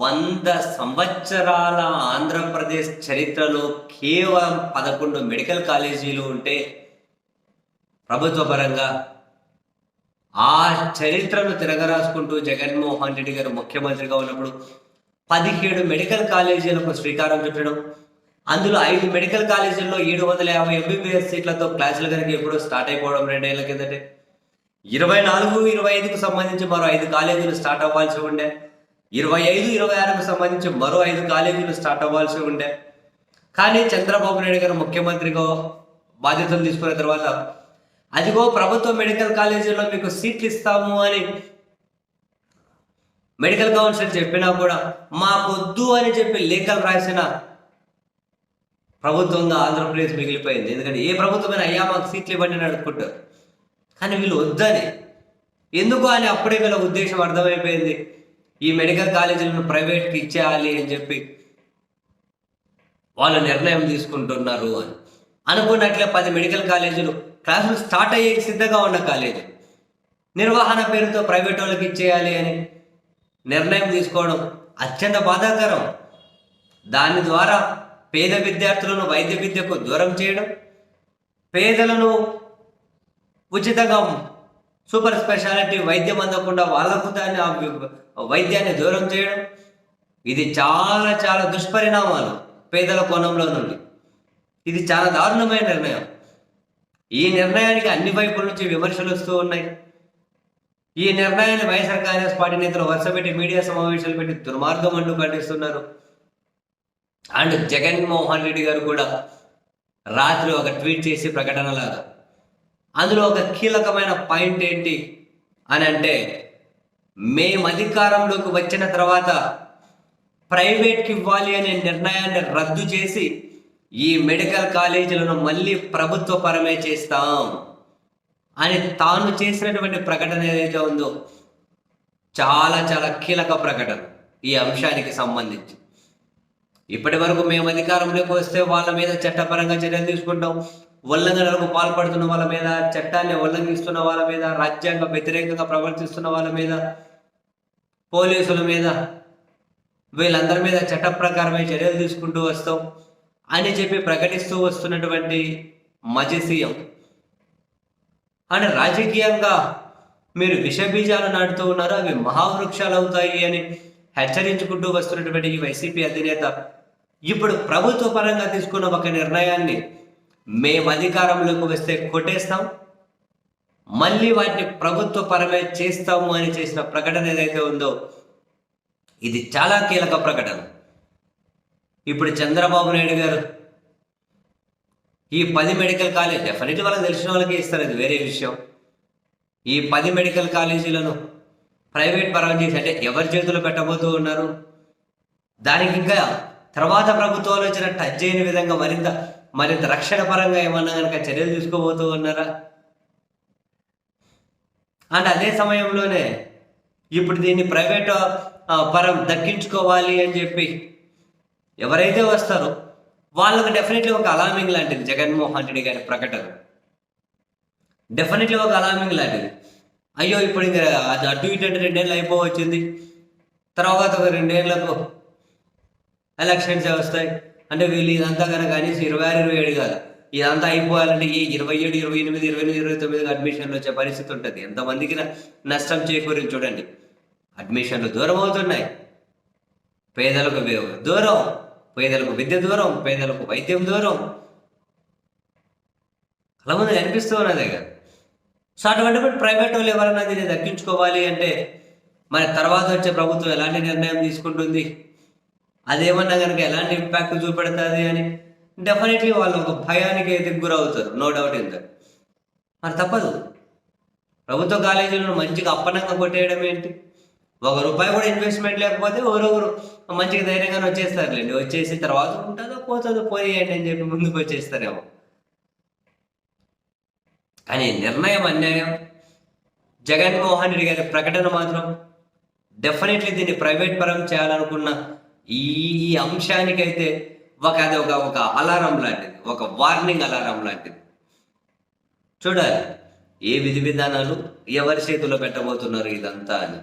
వంద సంవత్సరాల ఆంధ్రప్రదేశ్ చరిత్రలో కేవలం పదకొండు మెడికల్ కాలేజీలు ఉంటే ప్రభుత్వ పరంగా ఆ చరిత్రను తిరగరాసుకుంటూ జగన్మోహన్ రెడ్డి గారు ముఖ్యమంత్రిగా ఉన్నప్పుడు పదిహేడు మెడికల్ కాలేజీలకు శ్రీకారం చుట్టడం అందులో ఐదు మెడికల్ కాలేజీల్లో ఏడు వందల యాభై ఎంబీబీఎస్ సీట్లతో క్లాసులు కనుక ఎప్పుడు స్టార్ట్ అయిపోవడం రెండేళ్ళ కిందటే. ఇరవై నాలుగు ఇరవై ఐదుకు సంబంధించి మరో ఐదు కాలేజీలు స్టార్ట్ అవ్వాల్సి ఉండే. ఇరవై ఐదు ఇరవై ఆరుకు సంబంధించి మరో ఐదు కాలేజీలు స్టార్ట్ అవ్వాల్సి ఉండే. కానీ చంద్రబాబు నాయుడు గారు ముఖ్యమంత్రిగా బాధ్యతలు తీసుకున్న తర్వాత అదిగో ప్రభుత్వ మెడికల్ కాలేజీలో మీకు సీట్లు ఇస్తాము అని మెడికల్ కౌన్సిల్ చెప్పినా కూడా మాకొద్దు అని చెప్పి లేఖలు రాసిన ప్రభుత్వంగా ఆంధ్రప్రదేశ్ మిగిలిపోయింది. ఎందుకంటే ఏ ప్రభుత్వమైనా అయ్యా మాకు సీట్లు ఇవ్వండి అని అడుక్కుంటారు. కానీ వీళ్ళు వద్దని. ఎందుకు అని అప్పుడే వీళ్ళ ఉద్దేశం అర్థమైపోయింది. ఈ మెడికల్ కాలేజీలను ప్రైవేట్కి ఇచ్చేయాలి అని చెప్పి వాళ్ళు నిర్ణయం తీసుకుంటున్నారు అని. అనుకున్నట్లే పది మెడికల్ కాలేజీలు క్లాసులు స్టార్ట్ అయ్యే సిద్ధంగా ఉన్న కాలేజీ. నిర్వహణ పేరుతో ప్రైవేట్ వాళ్ళకి ఇచ్చేయాలి అని నిర్ణయం తీసుకోవడం అత్యంత బాధాకరం. దాని ద్వారా పేద విద్యార్థులను వైద్య విద్యకు దూరం చేయడం పేదలను ఉచితంగా సూపర్ స్పెషాలిటీ వైద్యం అందకుండా వాళ్ళకు దాన్ని వైద్యాన్ని దూరం చేయడం ఇది చాలా చాలా దుష్పరిణామాలు పేదల కోణంలో నుండి. ఇది చాలా దారుణమైన నిర్ణయం. ఈ నిర్ణయానికి అన్ని వైపుల నుంచి విమర్శలు వస్తూ ఉన్నాయి. ఈ నిర్ణయాన్ని వైఎస్ఆర్ కాంగ్రెస్ పార్టీ నేతలు వరుస పెట్టి మీడియా సమావేశాలు పెట్టి దుర్మార్గం అంటూ ఖండిస్తున్నారు. అండ్ జగన్మోహన్ రెడ్డి గారు కూడా రాత్రి ఒక ట్వీట్ చేసి ప్రకటనలాగా అందులో ఒక కీలకమైన పాయింట్ ఏంటి అని అంటే మేము అధికారంలోకి వచ్చిన తర్వాత ప్రైవేట్కి ఇవ్వాలి అనే నిర్ణయాన్ని రద్దు చేసి ఈ మెడికల్ కాలేజీలను మళ్ళీ ప్రభుత్వ పరమే చేస్తాం అని తాను చేసినటువంటి ప్రకటన ఏదైతే ఉందో చాలా చాలా కీలక ప్రకటన ఈ అంశానికి సంబంధించి. ఇప్పటి వరకు మేము అధికారంలోకి వస్తే వాళ్ళ మీద చట్టపరంగా చర్యలు తీసుకుంటాం. ఉల్లంఘనలకు పాల్పడుతున్న వాళ్ళ మీద చట్టాన్ని ఉల్లంఘిస్తున్న వాళ్ళ మీద రాజ్యాంగ వ్యతిరేకంగా ప్రవర్తిస్తున్న వాళ్ళ మీద పోలీసుల మీద వీళ్ళందరి మీద చట్ట ప్రకారమే చర్యలు తీసుకుంటూ వస్తాం అని చెప్పి ప్రకటిస్తూ వస్తున్నటువంటి మాజీ సీఎం. అని రాజకీయంగా మీరు విషబీజాలు నాటుతూ ఉన్నారు అవి మహావృక్షాలు అవుతాయి అని హెచ్చరించుకుంటూ వస్తున్నటువంటి ఈ వైసీపీ అధినేత ఇప్పుడు ప్రభుత్వ పరంగా తీసుకున్న ఒక నిర్ణయాన్ని మేము అధికారంలోకి వస్తే కొట్టేస్తాం. మళ్ళీ వాటిని ప్రభుత్వ పరమే చేస్తాము అని చేసిన ప్రకటన ఏదైతే ఉందో ఇది చాలా కీలక ప్రకటన. ఇప్పుడు చంద్రబాబు నాయుడు గారు ఈ పది మెడికల్ కాలేజ్ డెఫినెట్ వాళ్ళకి తెలిసిన వాళ్ళకి ఇస్తారు అది వేరే విషయం. ఈ పది మెడికల్ కాలేజీలను ప్రైవేట్ పరం చేసి అంటే ఎవరి చేతులు పెట్టబోతూ ఉన్నారు? దానికి ఇంకా తర్వాత ప్రభుత్వాలు వచ్చిన టచ్ చేయని విధంగా మరింత మరింత రక్షణ పరంగా ఏమన్నా కనుక చర్యలు తీసుకోబోతూ ఉన్నారా? అండ్ అదే సమయంలోనే ఇప్పుడు దీన్ని ప్రైవేట్ పరం దక్కించుకోవాలి అని చెప్పి ఎవరైతే వస్తారో వాళ్ళకి డెఫినెట్లీ ఒక అలామింగ్ లాంటిది. జగన్మోహన్ రెడ్డి గారి ప్రకటన. డెఫినెట్లీ ఒక అలామింగ్ లాంటిది. అయ్యో ఇప్పుడు ఇంకా అది అటు ఇటు అంటే రెండేళ్ళు అయిపోవచ్చింది. తర్వాత ఒక రెండేళ్ళకు ఎలక్షన్స్ వస్తాయి. అంటే వీళ్ళు ఇదంతా కనుక కనీసం ఇరవై ఆరు ఇరవై ఏడు కాదు. ఇదంతా అయిపోవాలంటే ఈ ఇరవై ఏడు ఇరవై ఎనిమిది ఇరవై ఎనిమిది ఇరవై తొమ్మిదికి అడ్మిషన్లు వచ్చే పరిస్థితి ఉంటుంది. ఎంతమందికి నష్టం చేకూరింది చూడండి. అడ్మిషన్లు దూరం అవుతున్నాయి. పేదలకు దూరం. పేదలకు విద్య దూరం. పేదలకు వైద్యం దూరం. అలా ముందు కనిపిస్తూ ఉన్నదే కదా. సో అటువంటి ప్రైవేట్ వాళ్ళు ఎవరన్నా దీన్ని దక్కించుకోవాలి అంటే మరి తర్వాత వచ్చే ప్రభుత్వం ఎలాంటి నిర్ణయం తీసుకుంటుంది? అదేమన్నా కనుక ఎలాంటి ఇంపాక్ట్ చూపెడుతుంది అని? డెఫినెట్లీ వాళ్ళు ఒక భయానికి అయితే గురవుతారు నో డౌట్ ఇన్ దట్ మరి తప్పదు. ప్రభుత్వ కాలేజీలను మంచిగా అప్పనంగా కొట్టేయడం ఏంటి? ఒక రూపాయి కూడా ఇన్వెస్ట్మెంట్ లేకపోతే ఎవరెవరు మంచిగా ధైర్యంగానే వచ్చేస్తారులేండి. వచ్చేసి తర్వాత ఉంటుందో పోతుందో పోయేయండి అని చెప్పి ముందుకు వచ్చేస్తారేమో. కానీ నిర్ణయం అన్యాయం. జగన్మోహన్ రెడ్డి గారి ప్రకటన మాత్రం డెఫినెట్లీ దీన్ని ప్రైవేట్ పరం చేయాలనుకున్న ఈ అంశానికైతే ఒక అది ఒక ఒక అలారం లాంటిది ఒక వార్నింగ్ అలారం లాంటిది. చూడాలి ఏ విధి విధానాలు ఎవరి చేతిలో పెట్టబోతున్నారు ఇదంతా అని.